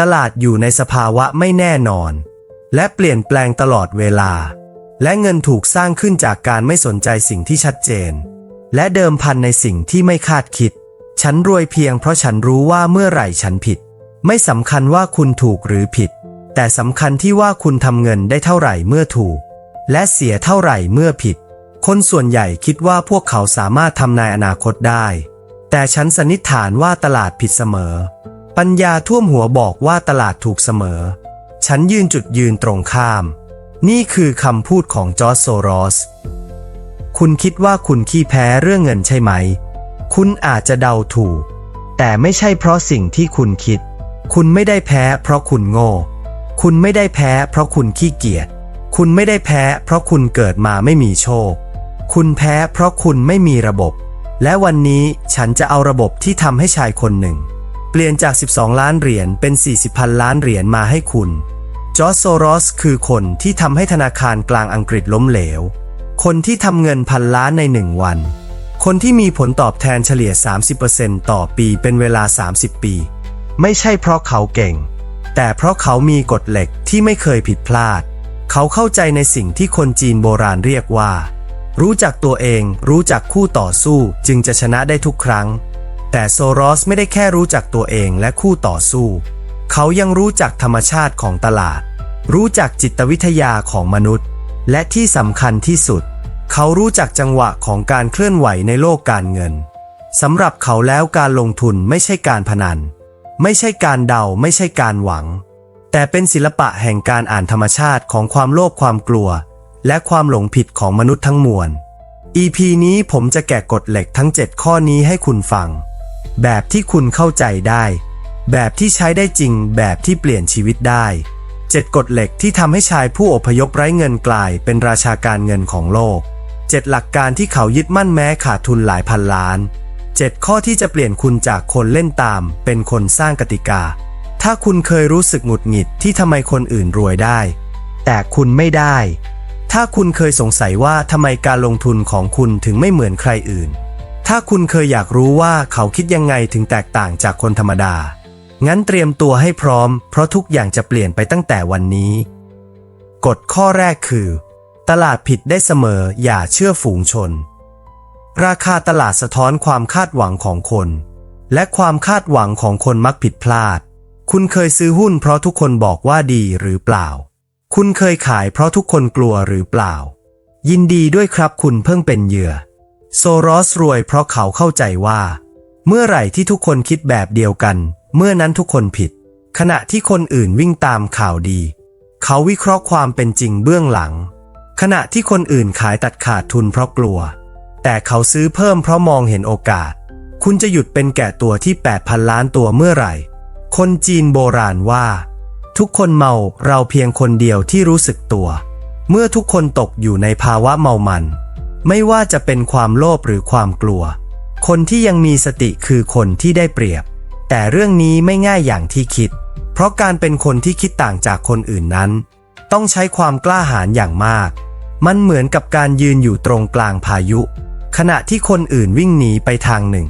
ตลาดอยู่ในสภาวะไม่แน่นอน และเปลี่ยนแปลงตลอดเวลา และเงินถูกสร้างขึ้นจากการไม่สนใจสิ่งที่ชัดเจน และเดิมพันในสิ่งที่ไม่คาดคิด ฉันรวยเพียงเพราะฉันรู้ว่าเมื่อไหร่ฉันผิด ไม่สำคัญว่าคุณถูกหรือผิด แต่สำคัญที่ว่าคุณทำเงินได้เท่าไหร่เมื่อถูก และเสียเท่าไหร่เมื่อผิด คนส่วนใหญ่คิดว่าพวกเขาสามารถทำนายอนาคตได้ แต่ฉันสันนิษฐานว่าตลาดผิดเสมอ ปัญญาท่วมหัวบอกว่าตลาดถูกเสมอ ฉันยืนจุดยืนตรงข้าม นี่คือคำพูดของจอร์จโซรอส คุณคิดว่าคุณขี้แพ้เรื่องเงินใช่ไหม คุณอาจจะเดาถูก แต่ไม่ใช่เพราะสิ่งที่คุณคิด คุณไม่ได้แพ้เพราะคุณโง่ คุณไม่ได้แพ้เพราะคุณขี้เกียจ คุณไม่ได้แพ้เพราะคุณเกิดมาไม่มีโชค คุณแพ้เพราะคุณไม่มีระบบ และวันนี้ฉันจะเอาระบบที่ทำให้ชายคนหนึ่ง เปลี่ยนจาก 12 ล้านเหรียญเป็น 40พันล้านเหรียญมาให้คุณ จอร์จโซรอสคือคนที่ทำให้ธนาคารกลางอังกฤษล้มเหลว คนที่ทำเงินพันล้านในหนึ่งวัน คนที่มีผลตอบแทนเฉลี่ย 30%ต่อปีเป็นเวลา 30 ปี ไม่ใช่เพราะเขาเก่ง แต่เพราะเขามีกฎเหล็กที่ไม่เคยผิดพลาด เขาเข้าใจในสิ่งที่คนจีนโบราณเรียกว่า รู้จักตัวเอง รู้จักคู่ต่อสู้จึงจะชนะได้ทุกครั้ง แต่โซรอสไม่ได้แค่รู้จักตัวเองและคู่ต่อสู้ เขายังรู้จักธรรมชาติของตลาด รู้จักจิตวิทยาของมนุษย์ และที่สำคัญที่สุด เขารู้จักจังหวะของการเคลื่อนไหวในโลกการเงินสำหรับเขาแล้วการลงทุนไม่ใช่การพนัน ไม่ใช่การเดาไม่ใช่การหวัง แต่เป็นศิลปะแห่งการอ่านธรรมชาติของความโลภความกลัว และความหลงผิดของมนุษย์ทั้งมวล EP นี้ผมจะแกะกฎเหล็กทั้ง 7 ข้อนี้ให้คุณฟัง แบบที่คุณเข้าใจได้ แบบที่ใช้ได้จริง แบบที่เปลี่ยนชีวิตได้ 7 กฎเหล็กที่ทำให้ชายผู้อพยพไร้เงินกลายเป็นราชาการเงินของโลก 7 หลักการที่เขายึดมั่นแม้ขาดทุนหลายพันล้าน 7 ข้อที่จะเปลี่ยนคุณจากคนเล่นตาม เป็นคนสร้างกติกา ถ้าคุณเคยรู้สึกหงุดหงิดที่ทำไมคนอื่นรวยได้ แต่คุณไม่ได้ ถ้าคุณเคยสงสัยว่าทำไมการลงทุนของคุณถึงไม่เหมือนใครอื่น ถ้าคุณเคยอยากรู้ว่าเขาคิดยังไงถึงแตกต่างจากคนธรรมดา งั้นเตรียมตัวให้พร้อม เพราะทุกอย่างจะเปลี่ยนไปตั้งแต่วันนี้ กฎข้อแรกคือ ตลาดผิดได้เสมออย่าเชื่อฝูงชน ราคาตลาดสะท้อนความคาดหวังของคน และความคาดหวังของคนมักผิดพลาด คุณเคยซื้อหุ้นเพราะทุกคนบอกว่าดีหรือเปล่า คุณเคยขายเพราะทุกคนกลัวหรือเปล่า ยินดีด้วยครับคุณเพิ่งเป็นเหยื่อ โซรอสรวยเพราะเขาเข้าใจว่า เมื่อไหร่ที่ทุกคนคิดแบบเดียวกัน เมื่อนั้นทุกคนผิด ขณะที่คนอื่นวิ่งตามข่าวดี เขาวิเคราะห์ความเป็นจริงเบื้องหลัง ขณะที่คนอื่นขายตัดขาดทุนเพราะกลัว แต่เขาซื้อเพิ่มเพราะมองเห็นโอกาส คุณจะหยุดเป็นแก่ตัวที่ 8,000 ล้านตัวเมื่อไหร่ คนจีนโบราณว่า ทุกคนเมาเราเพียงคนเดียวที่รู้สึกตัว เมื่อทุกคนตกอยู่ในภาวะเมามัน ไม่ว่าจะเป็นความโลภหรือความกลัว คนที่ยังมีสติคือคนที่ได้เปรียบ แต่เรื่องนี้ไม่ง่ายอย่างที่คิด เพราะการเป็นคนที่คิดต่างจากคนอื่นนั้น ต้องใช้ความกล้าหาญอย่างมาก มันเหมือนกับการยืนอยู่ตรงกลางพายุ ขณะที่คนอื่นวิ่งหนีไปทางหนึ่ง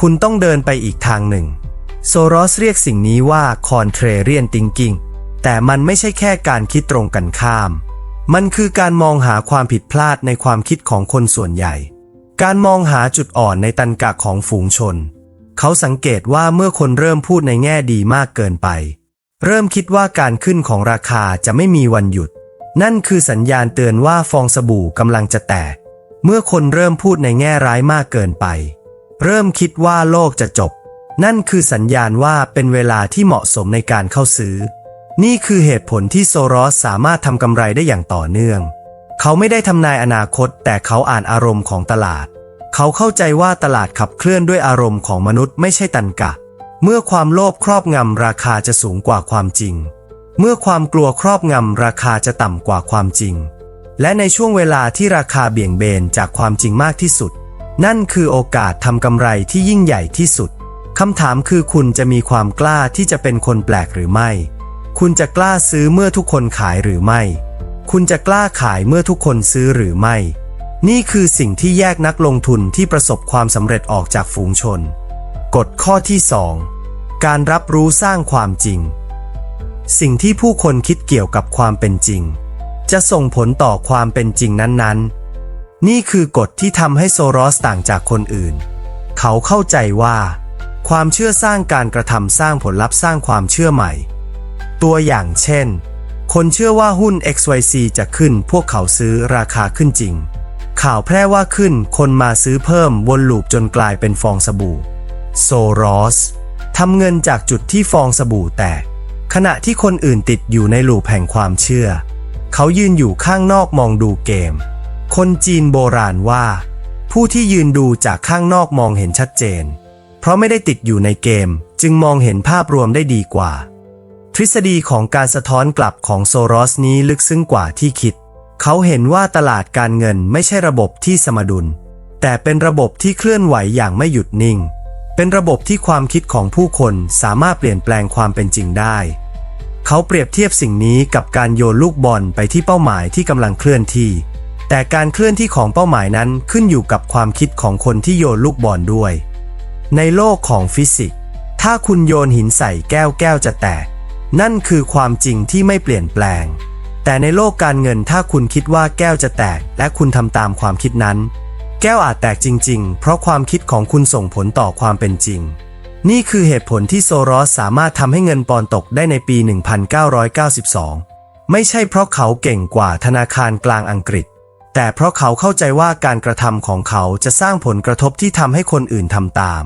คุณต้องเดินไปอีกทางหนึ่ง โซรอสเรียกสิ่งนี้ว่า contrarian thinking แต่มันไม่ใช่แค่การคิดตรงกันข้าม มันคือการมองหาความผิดพลาดในความคิดของคนส่วนใหญ่ การมองหาจุดอ่อนในตันกะของฝูงชน เขาสังเกตว่าเมื่อคนเริ่มพูดในแง่ดีมากเกินไป เริ่มคิดว่าการขึ้นของราคาจะไม่มีวันหยุด นั่นคือสัญญาณเตือนว่าฟองสบู่กำลังจะแตก เมื่อคนเริ่มพูดในแง่ร้ายมากเกินไป เริ่มคิดว่าโลกจะจบ นั่นคือสัญญาณว่าเป็นเวลาที่เหมาะสมในการเข้าซื้อ นี่คือเหตุผลที่โซรอสสามารถทำกำไรได้อย่างต่อเนื่อง เขาไม่ได้ทำนายอนาคต แต่เขาอ่านอารมณ์ของตลาด เขาเข้าใจว่าตลาดขับเคลื่อนด้วยอารมณ์ของมนุษย์ไม่ใช่ตันกะ เมื่อความโลภครอบงำราคาจะสูงกว่าความจริง เมื่อความกลัวครอบงำราคาจะต่ำกว่าความจริง และในช่วงเวลาที่ราคาเบี่ยงเบนจากความจริงมากที่สุด นั่นคือโอกาสทำกำไรที่ยิ่งใหญ่ที่สุดคำถามคือคุณจะมีความกล้าที่จะเป็นคนแปลกหรือไม่ คุณจะกล้าซื้อเมื่อทุกคนขายหรือไม่ คุณจะกล้าขายเมื่อทุกคนซื้อหรือไม่ นี่คือสิ่งที่แยกนักลงทุนที่ประสบความสำเร็จออกจากฝูงชน กฎข้อที่ 2 การรับรู้สร้างความจริง สิ่งที่ผู้คนคิดเกี่ยวกับความเป็นจริง จะส่งผลต่อความเป็นจริงนั้นๆ นี่คือกฎที่ทำให้โซรอสต่างจากคนอื่น เขาเข้าใจว่า ความเชื่อสร้างการกระทำสร้างผลลัพธ์สร้างความเชื่อใหม่ ตัวอย่างเช่น คนเชื่อว่าหุ้น XYZ จะขึ้นพวกเขาซื้อราคาขึ้นจริง ข่าวแพร่ว่าขึ้นคนมาซื้อเพิ่มวนลูปจนกลายเป็นฟองสบู่ โซรอสทำเงินจากจุดที่ฟองสบู่แตก ขณะที่คนอื่นติดอยู่ในลูปแห่งความเชื่อ เขายืนอยู่ข้างนอกมองดูเกม คนจีนโบราณว่า ผู้ที่ยืนดูจากข้างนอกมองเห็นชัดเจน เพราะไม่ได้ติดอยู่ในเกม จึงมองเห็นภาพรวมได้ดีกว่า ทฤษฎีของการสะท้อนกลับของโซรอสนี้ลึกซึ้งกว่าที่คิด เขาเห็นว่าตลาดการเงินไม่ใช่ระบบที่สมดุล แต่เป็นระบบที่เคลื่อนไหวอย่างไม่หยุดนิ่ง เป็นระบบที่ความคิดของผู้คนสามารถเปลี่ยนแปลงความเป็นจริงได้ เขาเปรียบเทียบสิ่งนี้กับการโยนลูกบอลไปที่เป้าหมายที่กำลังเคลื่อนที่ แต่การเคลื่อนที่ของเป้าหมายนั้นขึ้นอยู่กับความคิดของคนที่โยนลูกบอลด้วย ในโลกของฟิสิกส์ ถ้าคุณโยนหินใส่แก้วแก้วจะแตก นั่นคือความจริงที่ไม่เปลี่ยนแปลง แต่ในโลกการเงินถ้าคุณคิดว่าแก้วจะแตกและคุณทำตามความคิดนั้น แก้วอาจแตกจริง ๆ เพราะความคิดของคุณส่งผลต่อความเป็นจริง นี่คือเหตุผลที่โซรอสสามารถทำให้เงินปอนตกได้ในปี 1992 ไม่ใช่เพราะเขาเก่งกว่าธนาคารกลางอังกฤษ แต่เพราะเขาเข้าใจว่าการกระทำของเขาจะสร้างผลกระทบที่ทำให้คนอื่นทำตาม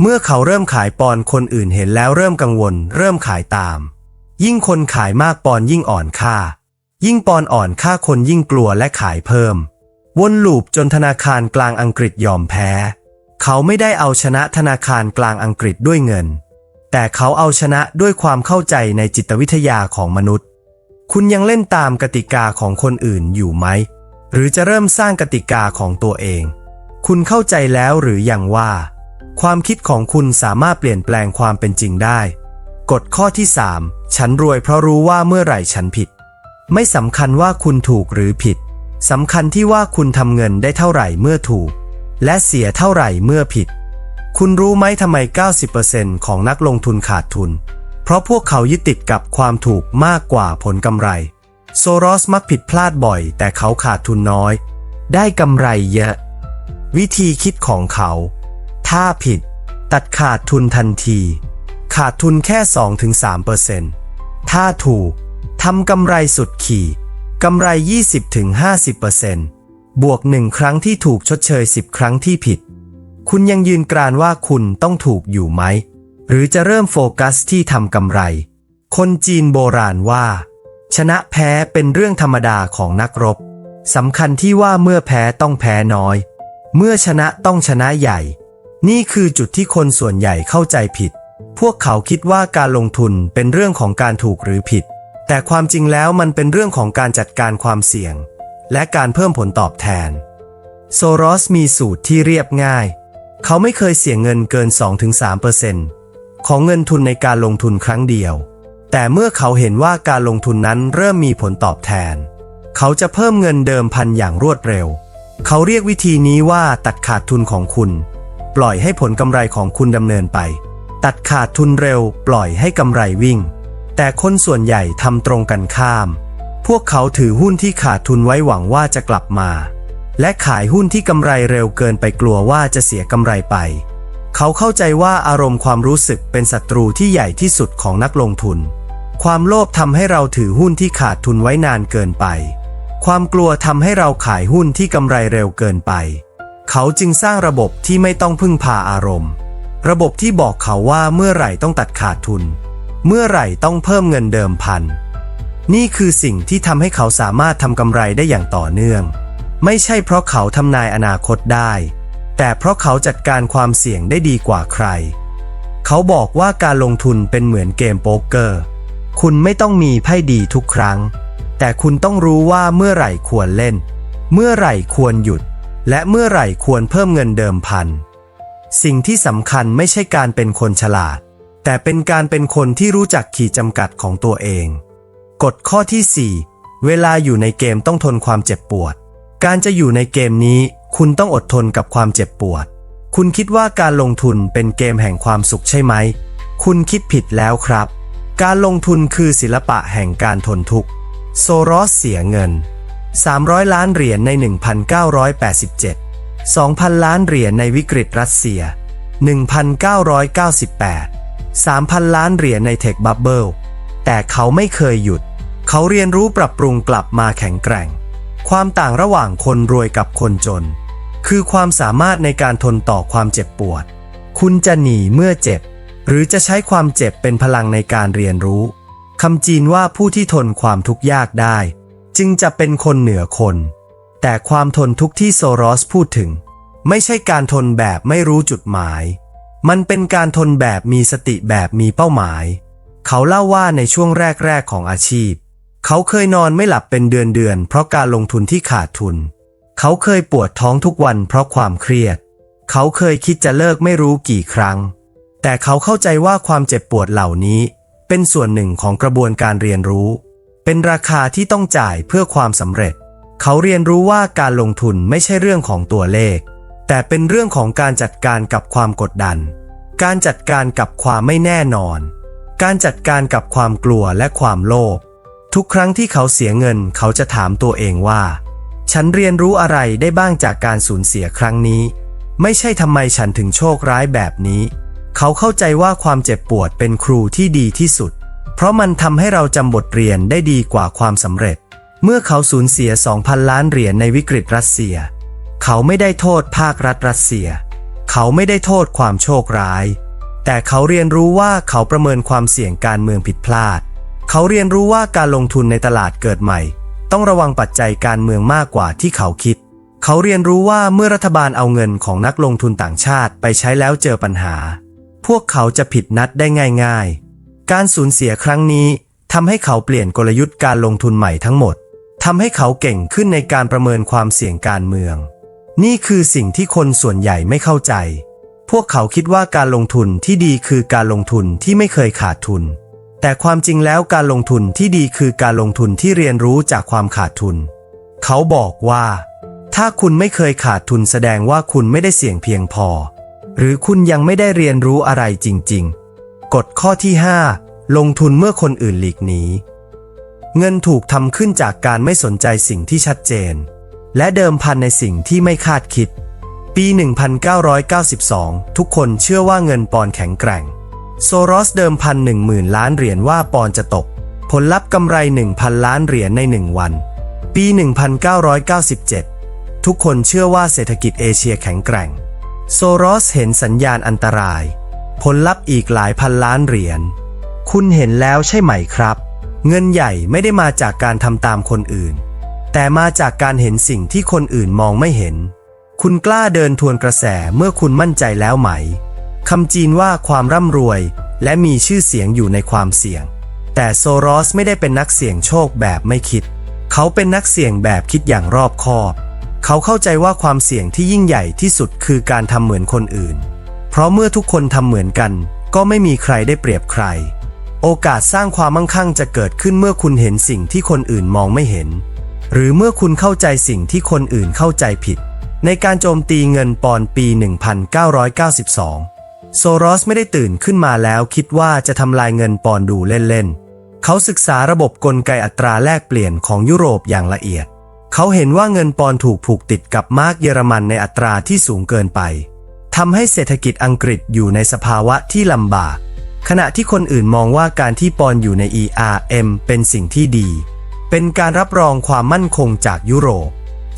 เมื่อเขาเริ่มขายปอนคนอื่นเห็นแล้วเริ่มกังวล เริ่มขายตาม ยิ่งคนขายมากปอนยิ่งอ่อนค่า ยิ่งปอนอ่อนค่าคนยิ่งกลัวและขายเพิ่ม วนลูปจนธนาคารกลางอังกฤษยอมแพ้ เขาไม่ได้เอาชนะธนาคารกลางอังกฤษด้วยเงิน แต่เขาเอาชนะด้วยความเข้าใจในจิตวิทยาของมนุษย์ คุณยังเล่นตามกติกาของคนอื่นอยู่ไหม หรือจะเริ่มสร้างกติกาของตัวเอง คุณเข้าใจแล้วหรือยังว่า ความคิดของคุณสามารถเปลี่ยนแปลงความเป็นจริงได้ กฎข้อที่ 3 ฉันรวยเพราะรู้ว่าเมื่อไหร่ฉันผิด ไม่สำคัญว่าคุณถูกหรือผิดสำคัญที่ว่าคุณทำเงินได้เท่าไหร่เมื่อถูก และเสียเท่าไหร่เมื่อผิด คุณรู้ไหมทำไม 90%ของนักลงทุนขาดทุน เพราะพวกเขายึดติดกับความถูกมากกว่าผลกำไร โซรอสมักผิดพลาดบ่อย แต่เขาขาดทุนน้อย ได้กำไรเยอะ วิธีคิดของเขา ถ้าผิด ตัดขาดทุนทันที ขาดทุนแค่ 2-3%ถ้าถูกทำกำไรสุดขีดกำไร 20-50%บวกหนึ่งครั้งที่ถูกชดเชย 10 ครั้งที่ผิด คุณยังยืนกรานว่าคุณต้องถูกอยู่ไหม หรือจะเริ่มโฟกัสที่ทำกำไร คนจีนโบราณว่า ชนะแพ้เป็นเรื่องธรรมดาของนักรบสำคัญที่ว่าเมื่อแพ้ต้องแพ้น้อย เมื่อชนะต้องชนะใหญ่ นี่คือจุดที่คนส่วนใหญ่เข้าใจผิด พวกเขาคิดว่าการลงทุนเป็นเรื่องของการถูกหรือผิด แต่ความจริงแล้วมันเป็นเรื่องของการจัดการความเสี่ยง และการเพิ่มผลตอบแทน โซรอสมีสูตรที่เรียบง่าย เขาไม่เคยเสี่ยงเงินเกิน 2-3%ของเงินทุนในการลงทุนครั้งเดียว แต่เมื่อเขาเห็นว่าการลงทุนนั้นเริ่มมีผลตอบแทน เขาจะเพิ่มเงินเดิมพันอย่างรวดเร็ว เขาเรียกวิธีนี้ว่าตัดขาดทุนของคุณ ปล่อยให้ผลกำไรของคุณดำเนินไป ตัดขาดทุนเร็ว ปล่อยให้กำไรวิ่ง แต่คนส่วนใหญ่ทำตรงกันข้าม พวกเขาถือหุ้นที่ขาดทุนไว้หวังว่าจะกลับมา และขายหุ้นที่กำไรเร็วเกินไปกลัวว่าจะเสียกำไรไป เขาเข้าใจว่าอารมณ์ความรู้สึกเป็นศัตรูที่ใหญ่ที่สุดของนักลงทุน ความโลภทำให้เราถือหุ้นที่ขาดทุนไว้นานเกินไป ความกลัวทำให้เราขายหุ้นที่กำไรเร็วเกินไป เขาจึงสร้างระบบที่ไม่ต้องพึ่งพาอารมณ์ ระบบที่บอกเขาว่าเมื่อไหร่ต้องตัดขาดทุน เมื่อไหร่ต้องเพิ่มเงินเดิมพัน นี่คือสิ่งที่ทำให้เขาสามารถทำกำไรได้อย่างต่อเนื่อง ไม่ใช่เพราะเขาทำนายอนาคตได้ แต่เพราะเขาจัดการความเสี่ยงได้ดีกว่าใคร เขาบอกว่าการลงทุนเป็นเหมือนเกมโป๊กเกอร์ คุณไม่ต้องมีไพ่ดีทุกครั้ง แต่คุณต้องรู้ว่าเมื่อไหร่ควรเล่น เมื่อไหร่ควรหยุด และเมื่อไหร่ควรเพิ่มเงินเดิมพัน สิ่งที่สำคัญไม่ใช่การเป็นคนฉลาด แต่เป็นการเป็นคนที่รู้จักขีดจำกัดของตัวเอง กฎข้อที่ 4 เวลาอยู่ในเกมต้องทนความเจ็บปวด การจะอยู่ในเกมนี้ คุณต้องอดทนกับความเจ็บปวด คุณคิดว่าการลงทุนเป็นเกมแห่งความสุขใช่ไหม คุณคิดผิดแล้วครับ การลงทุนคือศิลปะแห่งการทนทุกข์ โซรอสเสียเงิน 300 ล้านเหรียญใน 1987 2,000 ล้านเหรียญในวิกฤตรัสเซีย 1998 3,000 ล้านเหรียญในเทคบับเบิลแต่เขาไม่เคยหยุด เขาเรียนรู้ปรับปรุงกลับมาแข็งแกร่ง ความต่างระหว่างคนรวยกับคนจน คือความสามารถในการทนต่อความเจ็บปวด คุณจะหนีเมื่อเจ็บ หรือจะใช้ความเจ็บเป็นพลังในการเรียนรู้คำจีนว่าผู้ที่ทนความทุกข์ยากได้ จึงจะเป็นคนเหนือคน แต่ความทนทุกข์ที่โซรอสพูดถึง ไม่ใช่การทนแบบไม่รู้จุดหมาย มันเป็นการทนแบบมีสติแบบมีเป้าหมาย เขาเล่าว่าในช่วงแรก ๆ ของอาชีพ เขาเคยนอนไม่หลับเป็นเดือนๆเพราะการลงทุนที่ขาดทุน เขาเคยปวดท้องทุกวันเพราะความเครียด เขาเคยคิดจะเลิกไม่รู้กี่ครั้ง แต่เขาเข้าใจว่าความเจ็บปวดเหล่านี้เป็นส่วนหนึ่งของกระบวนการเรียนรู้ เป็นราคาที่ต้องจ่ายเพื่อความสำเร็จ เขาเรียนรู้ว่าการลงทุนไม่ใช่เรื่องของตัวเลข แต่เป็นเรื่องของการจัดการกับความกดดัน การจัดการกับความไม่แน่นอน การจัดการกับความกลัวและความโลภทุกครั้งที่เขาเสียเงินเขาจะถามตัวเองว่า ฉันเรียนรู้อะไรได้บ้างจากการสูญเสียครั้งนี้ ไม่ใช่ทำไมฉันถึงโชคร้ายแบบนี้ เขาเข้าใจว่าความเจ็บปวดเป็นครูที่ดีที่สุด ราะมันทำให้เราจำบทเรียนได้ดีกว่าความสำเร็จ เมื่อเขาสูญเสีย 2,000 ล้านเหรียญในวิกฤตรัสเซีย เขาไม่ได้โทษภาครัฐรัสเซีย เขาไม่ได้โทษความโชคร้าย แต่เขาเรียนรู้ว่าเขาประเมินความเสี่ยงการเมืองผิดพลาด เขาเรียนรู้ว่าการลงทุนในตลาดเกิดใหม่ ต้องระวังปัจจัยการเมืองมากกว่าที่เขาคิด เขาเรียนรู้ว่าเมื่อรัฐบาลเอาเงินของนักลงทุนต่างชาติไปใช้แล้วเจอปัญหา พวกเขาจะผิดนัดได้ง่าย ๆ การสูญเสียครั้งนี้ทำให้เขาเปลี่ยนกลยุทธ์การลงทุนใหม่ทั้งหมดทำให้เขาเก่งขึ้นในการประเมินความเสี่ยงการเมือง นี่คือสิ่งที่คนส่วนใหญ่ไม่เข้าใจ พวกเขาคิดว่าการลงทุนที่ดีคือการลงทุนที่ไม่เคยขาดทุน แต่ความจริงแล้วการลงทุนที่ดีคือการลงทุนที่เรียนรู้จากความขาดทุน เขาบอกว่า ถ้าคุณไม่เคยขาดทุนแสดงว่าคุณไม่ได้เสี่ยงเพียงพอ หรือคุณยังไม่ได้เรียนรู้อะไรจริง ๆ กฎข้อที่ 5 ลงทุนเมื่อคนอื่นหลีกหนีเงินถูกทำขึ้นจากการไม่สนใจสิ่งที่ชัดเจน และเดิมพันในสิ่งที่ไม่คาดคิด ปี 1992 ทุกคนเชื่อว่าเงินปอนแข็งแกร่ง โซรอสเดิมพันหนึ่งหมื่นล้านเหรียญว่าปอนจะตก ผลลัพธ์กำไร 1,000 ล้านเหรียญในหนึ่งวัน ปี 1997 ทุกคนเชื่อว่าเศรษฐกิจเอเชียแข็งแกร่ง โซรอสเห็นสัญญาณอันตราย ผลลัพธ์อีกหลายพันล้านเหรียญ คุณเห็นแล้วใช่ไหมครับ เงินใหญ่ไม่ได้มาจากการทำตามคนอื่น แต่มาจากการเห็นสิ่งที่คนอื่นมองไม่เห็น คุณกล้าเดินทวนกระแสเมื่อคุณมั่นใจแล้วไหมคำจีนว่าความร่ำรวย และมีชื่อเสียงอยู่ในความเสี่ยง แต่โซรอสไม่ได้เป็นนักเสี่ยงโชคแบบไม่คิด เขาเป็นนักเสี่ยงแบบคิดอย่างรอบคอบ เขาเข้าใจว่าความเสี่ยงที่ยิ่งใหญ่ที่สุดคือการทำเหมือนคนอื่น เพราะเมื่อทุกคนทำเหมือนกัน ก็ไม่มีใครได้เปรียบใคร โอกาสสร้างความมั่งคั่งจะเกิดขึ้นเมื่อคุณเห็นสิ่งที่คนอื่นมองไม่เห็น หรือเมื่อคุณเข้าใจสิ่งที่คนอื่นเข้าใจผิด ในการโจมตีเงินปอนปี 1992 โซรอสไม่ได้ตื่นขึ้นมาแล้วคิดว่าจะทำลายเงินปอนดูเล่นๆ เขาศึกษาระบบกลไกอัตราแลกเปลี่ยนของยุโรปอย่างละเอียด เขาเห็นว่าเงินปอนถูกผูกติดกับมาร์กเยอรมันในอัตราที่สูงเกินไป ทำให้เศรษฐกิจอังกฤษอยู่ในสภาวะที่ลำบาก ขณะที่คนอื่นมองว่าการที่ปอนอยู่ใน ERM เป็นสิ่งที่ดี เป็นการรับรองความมั่นคงจากยุโรป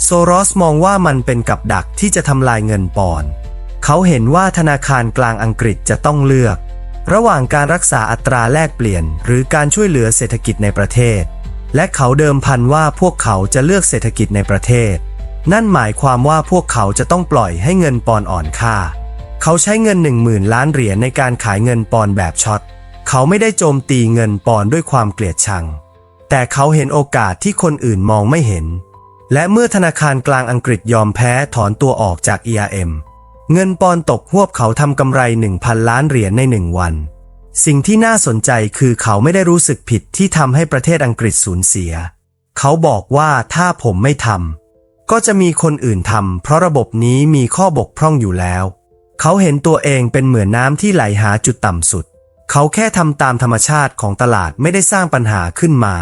โซรอสมองว่ามันเป็นกับดักที่จะทำลายเงินปอน เขาเห็นว่าธนาคารกลางอังกฤษจะต้องเลือก ระหว่างการรักษาอัตราแลกเปลี่ยน หรือการช่วยเหลือเศรษฐกิจในประเทศ และเขาเดิมพันว่าพวกเขาจะเลือกเศรษฐกิจในประเทศ นั่นหมายความว่าพวกเขาจะต้องปล่อยให้เงินปอนอ่อนค่า เขาใช้เงิน 1 0,000 ล้านเหรียญในการขายเงินปอนแบบช็อต เขาไม่ได้โจมตีเงินปอนด้วยความเกลียดชัง แต่เขาเห็นโอกาสที่คนอื่นมองไม่เห็น และเมื่อธนาคารกลางอังกฤษยอมแพ้ถอนตัวออกจาก ERM เงินปอนตกหวบเขาทำกำไร 1,000 ล้านเหรียญในหนึ่งวัน สิ่งที่น่าสนใจคือเขาไม่ได้รู้สึกผิดที่ทำให้ประเทศอังกฤษสูญเสีย เขาบอกว่าถ้าผมไม่ทำ ก็จะมีคนอื่นทำเพราะระบบนี้มีข้อบกพร่องอยู่แล้ว เขาเห็นตัวเองเป็นเหมือนน้ำที่ไหลหาจุดต่ำสุด เขาแค่ทำตามธรรมชาติของตลาดไม่ได้สร้างปัญหาขึ้นมา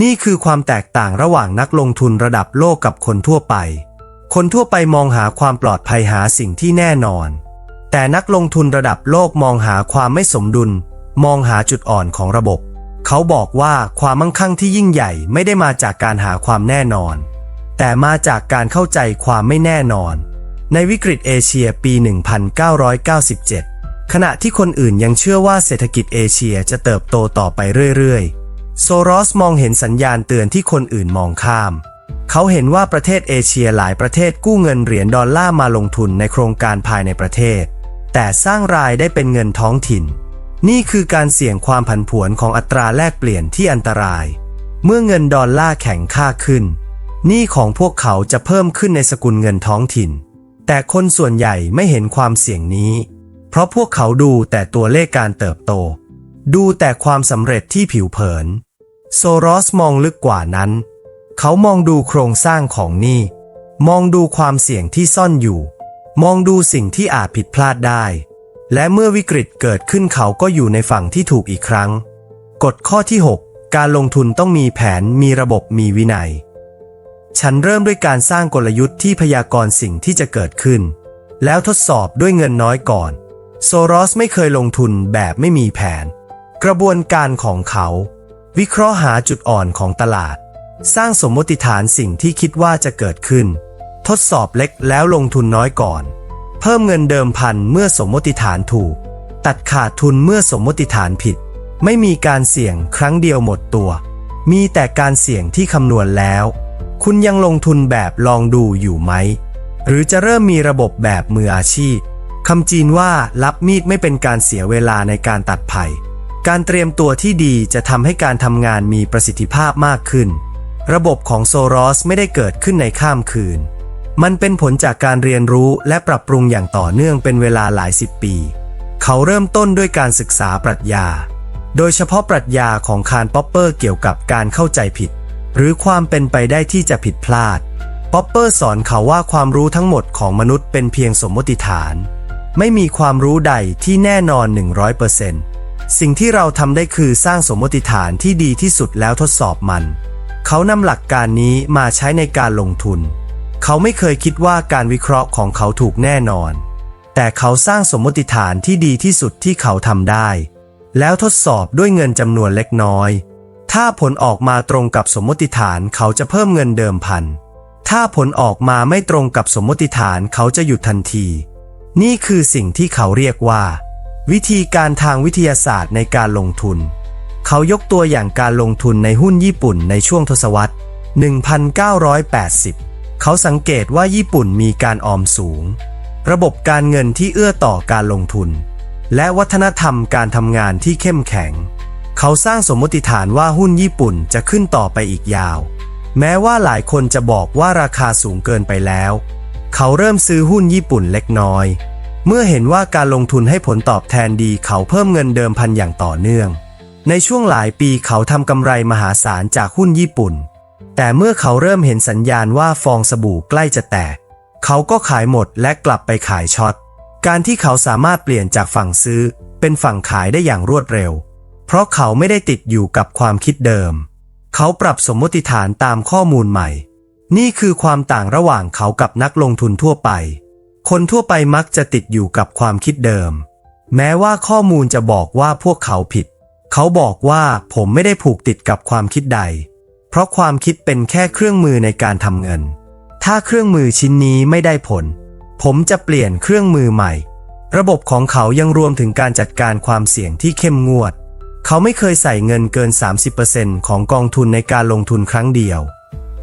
นี่คือความแตกต่างระหว่างนักลงทุนระดับโลกกับคนทั่วไป คนทั่วไปมองหาความปลอดภัยหาสิ่งที่แน่นอน แต่นักลงทุนระดับโลกมองหาความไม่สมดุล มองหาจุดอ่อนของระบบ เขาบอกว่าความมั่งคั่งที่ยิ่งใหญ่ไม่ได้มาจากการหาความแน่นอน แต่มาจากการเข้าใจความไม่แน่นอน ในวิกฤตเอเชียปี 1997 ขณะที่คนอื่นยังเชื่อว่าเศรษฐกิจเอเชียจะเติบโตต่อไปเรื่อยๆ โซรอสมองเห็นสัญญาณเตือนที่คนอื่นมองข้าม เขาเห็นว่าประเทศเอเชียหลายประเทศกู้เงินเหรียญดอลลาร์มาลงทุนในโครงการภายในประเทศ แต่สร้างรายได้เป็นเงินท้องถิ่น นี่คือการเสี่ยงความผันผวนของอัตราแลกเปลี่ยนที่อันตราย เมื่อเงินดอลลาร์แข็งค่าขึ้น หนี้ของพวกเขาจะเพิ่มขึ้นในสกุลเงินท้องถิ่น แต่คนส่วนใหญ่ไม่เห็นความเสี่ยงนี้ เพราะพวกเขาดูแต่ตัวเลขการเติบโต ดูแต่ความสำเร็จที่ผิวเผิน โซรอสมองลึกกว่านั้น เขามองดูโครงสร้างของหนี้ มองดูความเสี่ยงที่ซ่อนอยู่ มองดูสิ่งที่อาจผิดพลาดได้ และเมื่อวิกฤตเกิดขึ้นเขาก็อยู่ในฝั่งที่ถูกอีกครั้ง กฎข้อที่ 6 การลงทุนต้องมีแผนมีระบบมีวินัย ฉันเริ่มด้วยการสร้างกลยุทธ์ที่พยากรณ์สิ่งที่จะเกิดขึ้น แล้วทดสอบด้วยเงินน้อยก่อน โซรอสไม่เคยลงทุนแบบไม่มีแผน กระบวนการของเขา วิเคราะห์หาจุดอ่อนของตลาด สร้างสมมติฐานสิ่งที่คิดว่าจะเกิดขึ้น ทดสอบเล็กแล้วลงทุนน้อยก่อน เพิ่มเงินเดิมพันเมื่อสมมติฐานถูก ตัดขาดทุนเมื่อสมมติฐานผิด ไม่มีการเสี่ยงครั้งเดียวหมดตัว มีแต่การเสี่ยงที่คำนวณแล้ว คุณยังลงทุนแบบลองดูอยู่ไหม หรือจะเริ่มมีระบบแบบมืออาชีพคำจีนว่ารับมีดไม่เป็นการเสียเวลาในการตัดไผ่ การเตรียมตัวที่ดีจะทำให้การทำงานมีประสิทธิภาพมากขึ้น ระบบของโซรอสไม่ได้เกิดขึ้นในข้ามคืน มันเป็นผลจากการเรียนรู้และปรับปรุงอย่างต่อเนื่องเป็นเวลาหลายสิบปี เขาเริ่มต้นด้วยการศึกษาปรัชญา โดยเฉพาะปรัชญาของคาร์ลป๊อปเปอร์เกี่ยวกับการเข้าใจผิด หรือความเป็นไปได้ที่จะผิดพลาด ป๊อปเปอร์สอนเขาว่าความรู้ทั้งหมดของมนุษย์เป็นเพียงสมมติฐาน ไม่มีความรู้ใดที่แน่นอน 100%สิ่งที่เราทำได้คือสร้างสมมติฐานที่ดีที่สุดแล้วทดสอบมัน เขานำหลักการนี้มาใช้ในการลงทุน เขาไม่เคยคิดว่าการวิเคราะห์ของเขาถูกแน่นอน แต่เขาสร้างสมมติฐานที่ดีที่สุดที่เขาทำได้ แล้วทดสอบด้วยเงินจำนวนเล็กน้อย ถ้าผลออกมาตรงกับสมมติฐานเขาจะเพิ่มเงินเดิมพัน ถ้าผลออกมาไม่ตรงกับสมมติฐานเขาจะหยุดทันที นี่คือสิ่งที่เขาเรียกว่า วิธีการทางวิทยาศาสตร์ในการลงทุน เขายกตัวอย่างการลงทุนในหุ้นญี่ปุ่นในช่วงทศวรรษ 1980 เขาสังเกตว่าญี่ปุ่นมีการออมสูง ระบบการเงินที่เอื้อต่อการลงทุน และวัฒนธรรมการทำงานที่เข้มแข็ง เขาสร้างสมมติฐานว่าหุ้นญี่ปุ่นจะขึ้นต่อไปอีกยาว แม้ว่าหลายคนจะบอกว่าราคาสูงเกินไปแล้ว เขาเริ่มซื้อหุ้นญี่ปุ่นเล็กน้อย เมื่อเห็นว่าการลงทุนให้ผลตอบแทนดีเขาเพิ่มเงินเดิมพันอย่างต่อเนื่อง ในช่วงหลายปีเขาทำกำไรมหาศาลจากหุ้นญี่ปุ่น แต่เมื่อเขาเริ่มเห็นสัญญาณว่าฟองสบู่ใกล้จะแตก เขาก็ขายหมดและกลับไปขายช็อต การที่เขาสามารถเปลี่ยนจากฝั่งซื้อเป็นฝั่งขายได้อย่างรวดเร็ว เพราะเขาไม่ได้ติดอยู่กับความคิดเดิม เขาปรับสมมติฐานตามข้อมูลใหม่ นี่คือความต่างระหว่างเขากับนักลงทุนทั่วไป คนทั่วไปมักจะติดอยู่กับความคิดเดิม แม้ว่าข้อมูลจะบอกว่าพวกเขาผิด เขาบอกว่าผมไม่ได้ผูกติดกับความคิดใด เพราะความคิดเป็นแค่เครื่องมือในการทำเงิน ถ้าเครื่องมือชิ้นนี้ไม่ได้ผล ผมจะเปลี่ยนเครื่องมือใหม่ ระบบของเขายังรวมถึงการจัดการความเสี่ยงที่เข้มงวด เขาไม่เคยใส่เงินเกิน 30%ของกองทุนในการลงทุนครั้งเดียว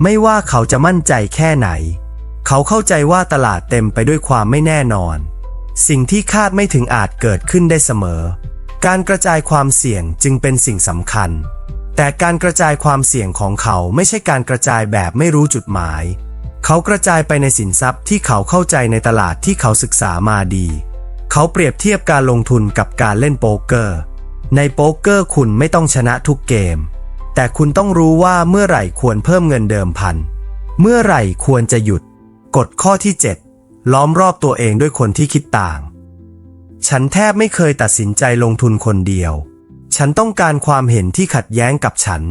ไม่ว่าเขาจะมั่นใจแค่ไหน เขาเข้าใจว่าตลาดเต็มไปด้วยความไม่แน่นอน สิ่งที่คาดไม่ถึงอาจเกิดขึ้นได้เสมอ การกระจายความเสี่ยงจึงเป็นสิ่งสำคัญ แต่การกระจายความเสี่ยงของเขาไม่ใช่การกระจายแบบไม่รู้จุดหมาย เขากระจายไปในสินทรัพย์ที่เขาเข้าใจในตลาดที่เขาศึกษามาดี เขาเปรียบเทียบการลงทุนกับการเล่นโป๊กเกอร์ ในโป๊กเกอร์คุณไม่ต้องชนะทุกเกม แต่คุณต้องรู้ว่าเมื่อไหร่ควรเพิ่มเงินเดิมพัน เมื่อไหร่ควรจะหยุด กฎข้อที่ 7 ล้อมรอบตัวเองด้วยคนที่คิดต่าง ฉันแทบไม่เคยตัดสินใจลงทุนคนเดียว ฉันต้องการความเห็นที่ขัดแย้งกับฉัน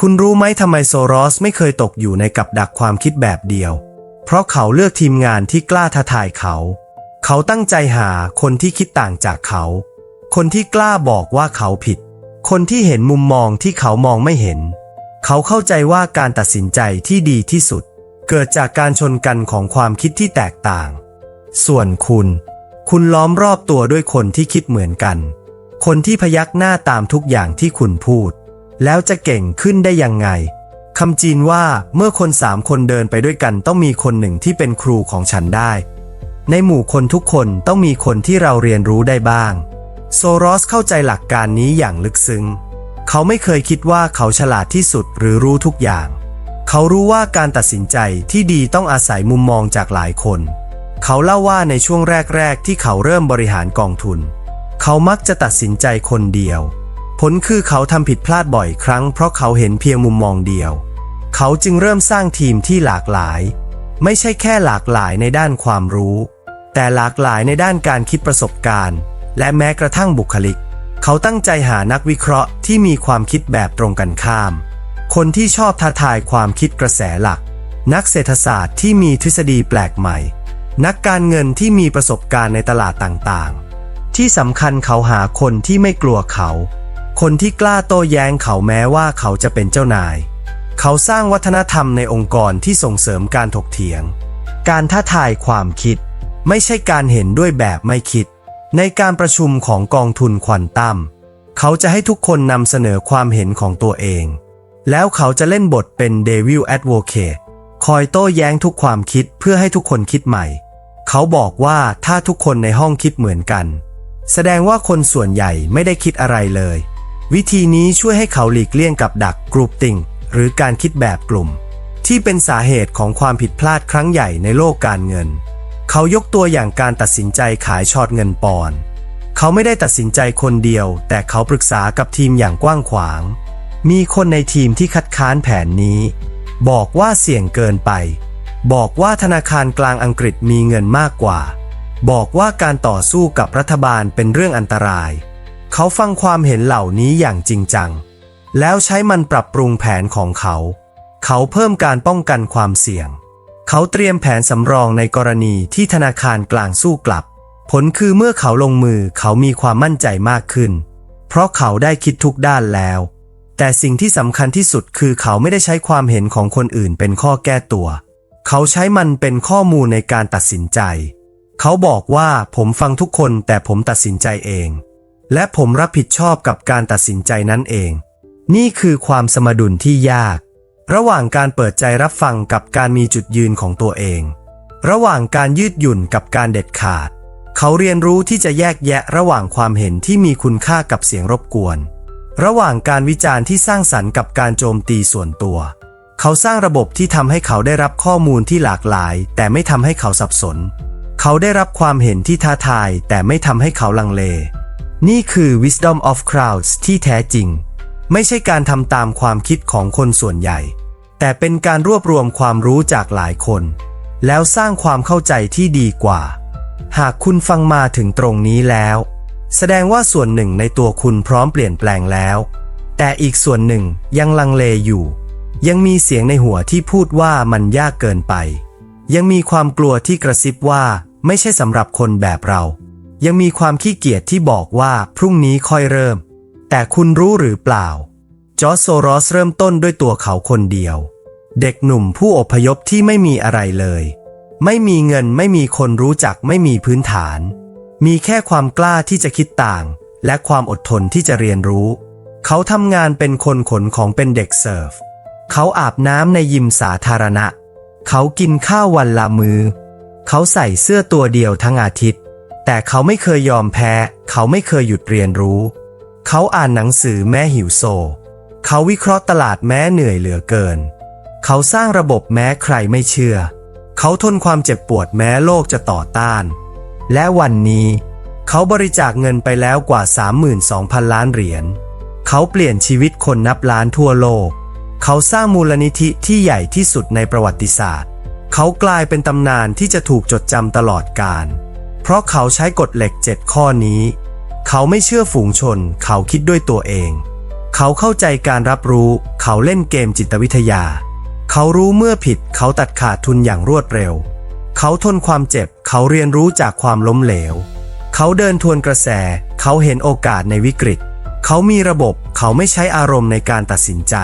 คุณรู้ไหมทำไมโซรอสไม่เคยตกอยู่ในกับดักความคิดแบบเดียว เพราะเขาเลือกทีมงานที่กล้าท้าทายเขา เขาตั้งใจหาคนที่คิดต่างจากเขา คนที่กล้าบอกว่าเขาผิด คนที่เห็นมุมมองที่เขามองไม่เห็น เขาเข้าใจว่าการตัดสินใจที่ดีที่สุด เกิดจากการชนกันของความคิดที่แตกต่าง ส่วนคุณ คุณล้อมรอบตัวด้วยคนที่คิดเหมือนกัน คนที่พยักหน้าตามทุกอย่างที่คุณพูด แล้วจะเก่งขึ้นได้ยังไงคำจีนว่าเมื่อคนสามคนเดินไปด้วยกันต้องมีคนหนึ่งที่เป็นครูของฉันได้ ในหมู่คนทุกคนต้องมีคนที่เราเรียนรู้ได้บ้าง โซรอสเข้าใจหลักการนี้อย่างลึกซึ้ง เขาไม่เคยคิดว่าเขาฉลาดที่สุดหรือรู้ทุกอย่าง เขารู้ว่าการตัดสินใจที่ดีต้องอาศัยมุมมองจากหลายคน เขาเล่าว่าในช่วงแรก ๆ ที่เขาเริ่มบริหารกองทุน เขามักจะตัดสินใจคนเดียว ผลคือเขาทำผิดพลาดบ่อยครั้งเพราะเขาเห็นเพียงมุมมองเดียว เขาจึงเริ่มสร้างทีมที่หลากหลาย ไม่ใช่แค่หลากหลายในด้านความรู้ แต่หลากหลายในด้านการคิดประสบการณ์ และแม้กระทั่งบุคลิก เขาตั้งใจหานักวิเคราะห์ที่มีความคิดแบบตรงกันข้าม คนที่ชอบท้าทายความคิดกระแสหลัก นักเศรษฐศาสตร์ที่มีทฤษฎีแปลกใหม่ นักการเงินที่มีประสบการณ์ในตลาดต่างๆ ที่สำคัญเขาหาคนที่ไม่กลัวเขา คนที่กล้าโต้แย้งเขาแม้ว่าเขาจะเป็นเจ้านาย เขาสร้างวัฒนธรรมในองค์กรที่ส่งเสริมการถกเถียง การท้าทายความคิด ไม่ใช่การเห็นด้วยแบบไม่คิด ในการประชุมของกองทุนควอนตัมเขาจะให้ทุกคนนำเสนอความเห็นของตัวเอง แล้วเขาจะเล่นบทเป็นเดวิลแอดโวเคตคอยโต้แย้งทุกความคิดเพื่อให้ทุกคนคิดใหม่ เขาบอกว่าถ้าทุกคนในห้องคิดเหมือนกัน แสดงว่าคนส่วนใหญ่ไม่ได้คิดอะไรเลย วิธีนี้ช่วยให้เขาหลีกเลี่ยงกับดักกรุ๊ปติงหรือการคิดแบบกลุ่ม ที่เป็นสาเหตุของความผิดพลาดครั้งใหญ่ในโลกการเงิน เขายกตัวอย่างการตัดสินใจขายช็อตเงินปอนด์เขาไม่ได้ตัดสินใจคนเดียว แต่เขาปรึกษากับทีมอย่างกว้างขวาง มีคนในทีมที่คัดค้านแผนนี้ บอกว่าเสี่ยงเกินไป บอกว่าธนาคารกลางอังกฤษมีเงินมากกว่า บอกว่าการต่อสู้กับรัฐบาลเป็นเรื่องอันตราย เขาฟังความเห็นเหล่านี้อย่างจริงจัง แล้วใช้มันปรับปรุงแผนของเขา เขาเพิ่มการป้องกันความเสี่ยง เขาเตรียมแผนสำรองในกรณีที่ธนาคารกลางสู้กลับ ผลคือเมื่อเขาลงมือเขามีความมั่นใจมากขึ้น เพราะเขาได้คิดทุกด้านแล้ว แต่สิ่งที่สำคัญที่สุดคือเขาไม่ได้ใช้ความเห็นของคนอื่นเป็นข้อแก้ตัว เขาใช้มันเป็นข้อมูลในการตัดสินใจ เขาบอกว่าผมฟังทุกคนแต่ผมตัดสินใจเอง และผมรับผิดชอบกับการตัดสินใจนั้นเอง นี่คือความสมดุลที่ยาก ระหว่างการเปิดใจรับฟังกับการมีจุดยืนของตัวเอง ระหว่างการยืดหยุ่นกับการเด็ดขาด เขาเรียนรู้ที่จะแยกแยะระหว่างความเห็นที่มีคุณค่ากับเสียงรบกวน ระหว่างการวิจารณ์ที่สร้างสรรค์กับการโจมตีส่วนตัว เขาสร้างระบบที่ทำให้เขาได้รับข้อมูลที่หลากหลาย แต่ไม่ทำให้เขาสับสน เขาได้รับความเห็นที่ท้าทาย แต่ไม่ทำให้เขาลังเล นี่คือ wisdom of crowds ที่แท้จริง ไม่ใช่การทำตามความคิดของคนส่วนใหญ่ แต่เป็นการรวบรวมความรู้จากหลายคน แล้วสร้างความเข้าใจที่ดีกว่า หากคุณฟังมาถึงตรงนี้แล้ว แสดงว่าส่วนหนึ่งในตัวคุณพร้อมเปลี่ยนแปลงแล้ว แต่อีกส่วนหนึ่งยังลังเลอยู่ ยังมีเสียงในหัวที่พูดว่ามันยากเกินไป ยังมีความกลัวที่กระซิบว่าไม่ใช่สำหรับคนแบบเรา ยังมีความขี้เกียจที่บอกว่าพรุ่งนี้ค่อยเริ่ม แต่คุณรู้หรือเปล่า จอร์จโซรอสเริ่มต้นด้วยตัวเขาคนเดียว เด็กหนุ่มผู้อพยพที่ไม่มีอะไรเลย ไม่มีเงินไม่มีคนรู้จักไม่มีพื้นฐาน มีแค่ความกล้าที่จะคิดต่าง และความอดทนที่จะเรียนรู้ เขาทำงานเป็นคนขนของเป็นเด็กเสิร์ฟ เขาอาบน้ำในยิมสาธารณะ เขากินข้าววันละมือเขาใส่เสื้อตัวเดียวทั้งอาทิตย์ แต่เขาไม่เคยยอมแพ้ เขาไม่เคยหยุดเรียนรู้ เขาอ่านหนังสือแม้หิวโซ เขาวิเคราะห์ตลาดแม้เหนื่อยเหลือเกิน เขาสร้างระบบแม้ใครไม่เชื่อ เขาทนความเจ็บปวดแม้โลกจะต่อต้าน และวันนี้ เขาบริจาคเงินไปแล้วกว่า 32,000 ล้านเหรียญ เขาเปลี่ยนชีวิตคนนับล้านทั่วโลก เขาสร้างมูลนิธิที่ใหญ่ที่สุดในประวัติศาสตร์ เขากลายเป็นตำนานที่จะถูกจดจำตลอดกาล เพราะเขาใช้กฎเหล็กเจ็ดข้อนี้ เขาไม่เชื่อฝูงชน เขาคิดด้วยตัวเอง เขาเข้าใจการรับรู้ เขาเล่นเกมจิตวิทยา เขารู้เมื่อผิด เขาตัดขาดทุนอย่างรวดเร็ว เขาทนความเจ็บ เขาเรียนรู้จากความล้มเหลว เขาเดินทวนกระแส เขาเห็นโอกาสในวิกฤต เขามีระบบ เขาไม่ใช้อารมณ์ในการตัดสินใจ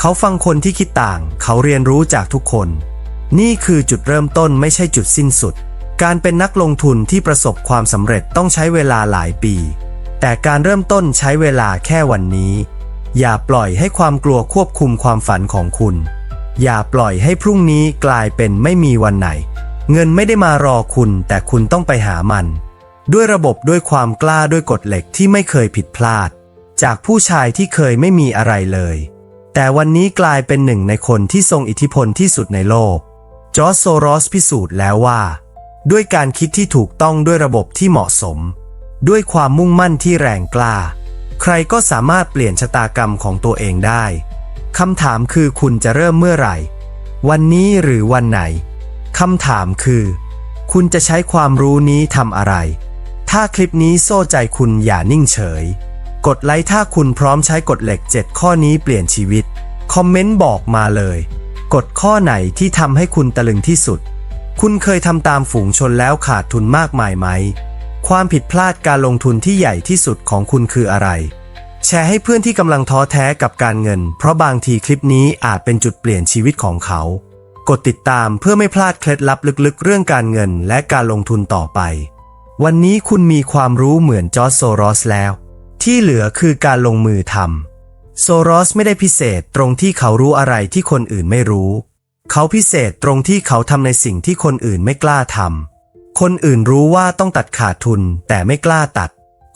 เขาฟังคนที่คิดต่าง เขาเรียนรู้จากทุกคน นี่คือจุดเริ่มต้นไม่ใช่จุดสิ้นสุด การเป็นนักลงทุนที่ประสบความสำเร็จต้องใช้เวลาหลายปี แต่การเริ่มต้นใช้เวลาแค่วันนี้ อย่าปล่อยให้ความกลัวควบคุมความฝันของคุณ อย่าปล่อยให้พรุ่งนี้กลายเป็นไม่มีวันไหน เงินไม่ได้มารอคุณ แต่คุณต้องไปหามัน ด้วยระบบด้วยความกล้าด้วยกฎเหล็กที่ไม่เคยผิดพลาด จากผู้ชายที่เคยไม่มีอะไรเลย แต่วันนี้กลายเป็นหนึ่งในคนที่ทรงอิทธิพลที่สุดในโลกจอร์จโซรอสพิสูจน์แล้วว่า ด้วยการคิดที่ถูกต้องด้วยระบบที่เหมาะสม ด้วยความมุ่งมั่นที่แรงกล้า ใครก็สามารถเปลี่ยนชะตากรรมของตัวเองได้คำถามคือคุณจะเริ่มเมื่อไหร่ วันนี้หรือวันไหนคำถามคือ คุณจะใช้ความรู้นี้ทำอะไร ถ้าคลิปนี้โซ่ใจคุณอย่านิ่งเฉย กดไลค์ถ้าคุณพร้อมใช้กฎเหล็ก 7 ข้อนี้เปลี่ยนชีวิต คอมเมนต์บอกมาเลย กฎข้อไหนที่ทำให้คุณตะลึงที่สุด คุณเคยทำตามฝูงชนแล้วขาดทุนมากมายไหม ความผิดพลาดการลงทุนที่ใหญ่ที่สุดของคุณคืออะไร แชร์ให้เพื่อนที่กำลังท้อแท้กับการเงิน เพราะบางทีคลิปนี้อาจเป็นจุดเปลี่ยนชีวิตของเขา กดติดตามเพื่อไม่พลาดเคล็ดลับลึกๆ เรื่องการเงินและการลงทุนต่อไป วันนี้คุณมีความรู้เหมือนจอร์จโซรอสแล้ว ที่เหลือคือการลงมือทำโซรอสไม่ได้พิเศษตรงที่เขารู้อะไรที่คนอื่นไม่รู้ เขาพิเศษตรงที่เขาทำในสิ่งที่คนอื่นไม่กล้าทำ คนอื่นรู้ว่าต้องตัดขาดทุนแต่ไม่กล้าตัด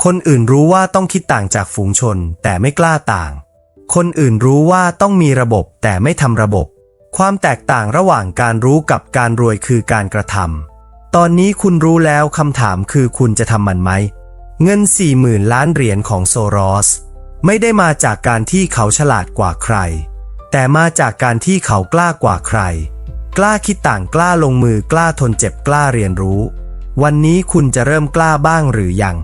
คนอื่นรู้ว่าต้องคิดต่างจากฝูงชนแต่ไม่กล้าต่าง คนอื่นรู้ว่าต้องมีระบบแต่ไม่ทำระบบ ความแตกต่างระหว่างการรู้กับการรวยคือการกระทำตอนนี้คุณรู้แล้วคำถามคือคุณจะทำมันไหม เงิน40,000ล้านเหรียญของโซรอส ไม่ได้มาจากการที่เขาฉลาดกว่าใคร แต่มาจากการที่เขากล้ากว่าใคร กล้าคิดต่างกล้าลงมือกล้าทนเจ็บกล้าเรียนรู้ วันนี้คุณจะเริ่มกล้าบ้างหรือยัง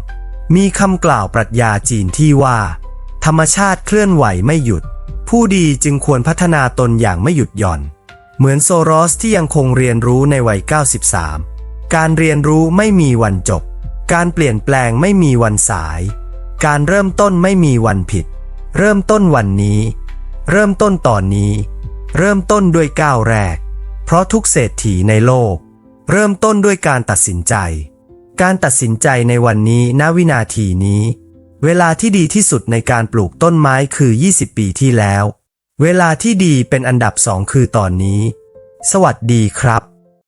มีคำกล่าวปรัชญาจีนที่ว่า ธรรมชาติเคลื่อนไหวไม่หยุด ผู้ดีจึงควรพัฒนาตนอย่างไม่หยุดหย่อน เหมือนโซรอสที่ยังคงเรียนรู้ในวัย 93 การเรียนรู้ไม่มีวันจบ การเปลี่ยนแปลงไม่มีวันสาย การเริ่มต้นไม่มีวันผิด เริ่มต้นวันนี้ เริ่มต้นตอนนี้ เริ่มต้นด้วยก้าวแรก เพราะทุกเศรษฐีในโลก เริ่มต้นด้วยการตัดสินใจ การตัดสินใจในวันนี้ณวินาทีนี้ เวลาที่ดีที่สุดในการปลูกต้นไม้คือ 20 ปีที่แล้ว เวลาที่ดีเป็นอันดับสองคือตอนนี้ สวัสดีครับ